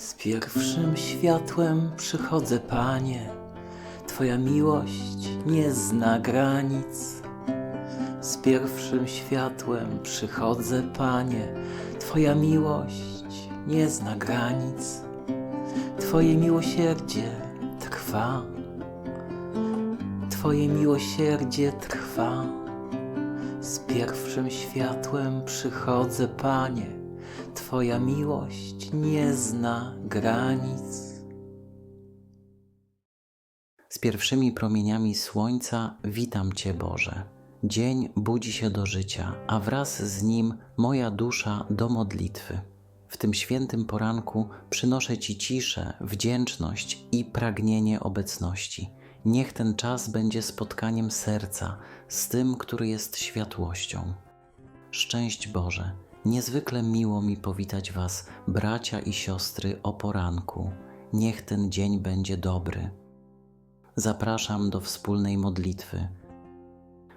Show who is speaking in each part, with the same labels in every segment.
Speaker 1: Z pierwszym światłem przychodzę, Panie. Twoja miłość nie zna granic. Z pierwszym światłem przychodzę, Panie. Twoja miłość nie zna granic. Twoje miłosierdzie trwa. Twoje miłosierdzie trwa. Z pierwszym światłem przychodzę, Panie. Twoja miłość nie zna granic.
Speaker 2: Z pierwszymi promieniami słońca witam Cię, Boże. Dzień budzi się do życia, a wraz z nim moja dusza do modlitwy. W tym świętym poranku przynoszę Ci ciszę, wdzięczność i pragnienie obecności. Niech ten czas będzie spotkaniem serca z tym, który jest światłością. Szczęść Boże, niezwykle miło mi powitać Was, bracia i siostry, o poranku. Niech ten dzień będzie dobry. Zapraszam do wspólnej modlitwy.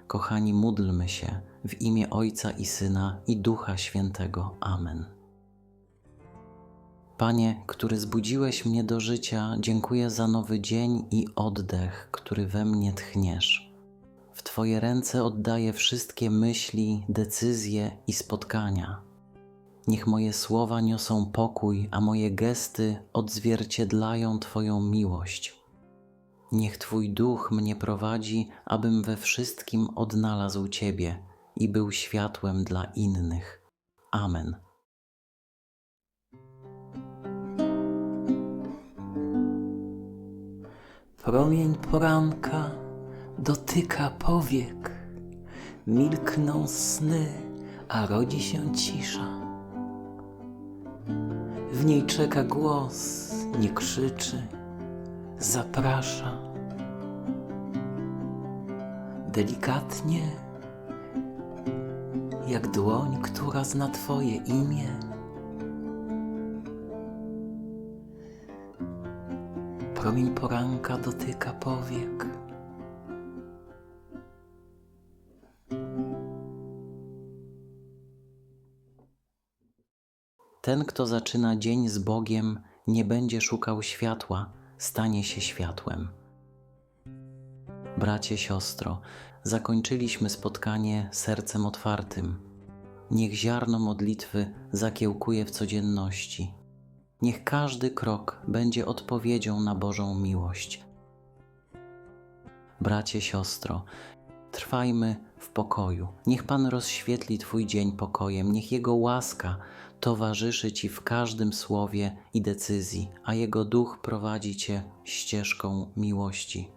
Speaker 2: Kochani, módlmy się w imię Ojca i Syna i Ducha Świętego. Amen. Panie, który zbudziłeś mnie do życia, dziękuję za nowy dzień i oddech, który we mnie tchniesz. W Twoje ręce oddaję wszystkie myśli, decyzje i spotkania. Niech moje słowa niosą pokój, a moje gesty odzwierciedlają Twoją miłość. Niech Twój duch mnie prowadzi, abym we wszystkim odnalazł Ciebie i był światłem dla innych. Amen.
Speaker 1: Promień poranka dotyka powiek. Milkną sny, a rodzi się cisza. W niej czeka głos, nie krzyczy, zaprasza. Delikatnie, jak dłoń, która zna Twoje imię. Promień poranka dotyka powiek.
Speaker 2: Ten, kto zaczyna dzień z Bogiem, nie będzie szukał światła, stanie się światłem. Bracie, siostro, zakończyliśmy spotkanie sercem otwartym. Niech ziarno modlitwy zakiełkuje w codzienności. Niech każdy krok będzie odpowiedzią na Bożą miłość. Bracie, siostro, trwajmy w pokoju. Niech Pan rozświetli Twój dzień pokojem, niech Jego łaska towarzyszy Ci w każdym słowie i decyzji, a Jego duch prowadzi Cię ścieżką miłości.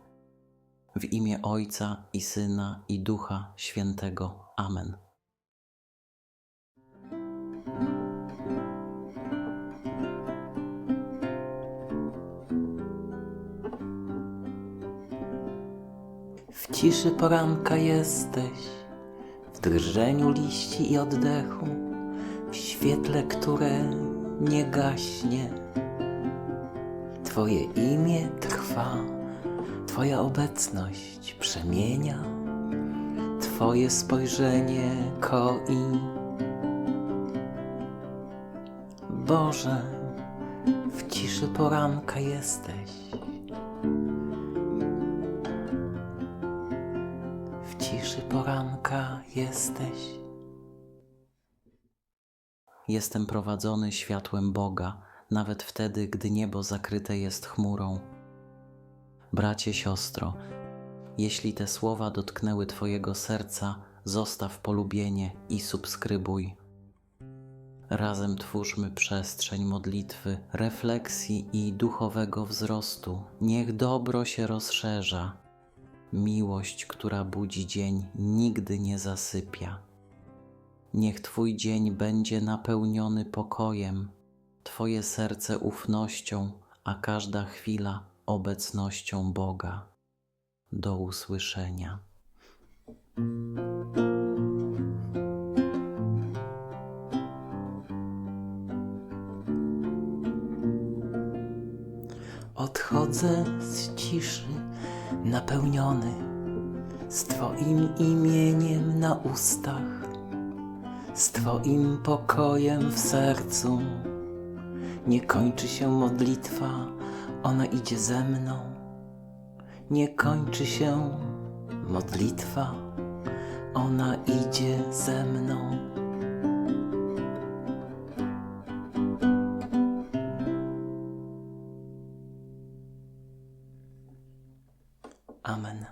Speaker 2: W imię Ojca i Syna i Ducha Świętego. Amen.
Speaker 1: W ciszy poranka jesteś, w drżeniu liści i oddechu, w świetle, które nie gaśnie. Twoje imię trwa, Twoja obecność przemienia, Twoje spojrzenie koi. Boże, w ciszy poranka jesteś. Ciszy poranka jesteś.
Speaker 2: Jestem prowadzony światłem Boga, nawet wtedy, gdy niebo zakryte jest chmurą. Bracie, siostro, jeśli te słowa dotknęły Twojego serca, zostaw polubienie i subskrybuj. Razem twórzmy przestrzeń modlitwy, refleksji i duchowego wzrostu. Niech dobro się rozszerza. Miłość, która budzi dzień, nigdy nie zasypia. Niech Twój dzień będzie napełniony pokojem, Twoje serce ufnością, a każda chwila obecnością Boga. Do usłyszenia.
Speaker 1: Odchodzę z ciszy napełniony z Twoim imieniem na ustach, z Twoim pokojem w sercu Nie kończy się modlitwa, ona idzie ze mną. Nie kończy się modlitwa, ona idzie ze mną. Amen.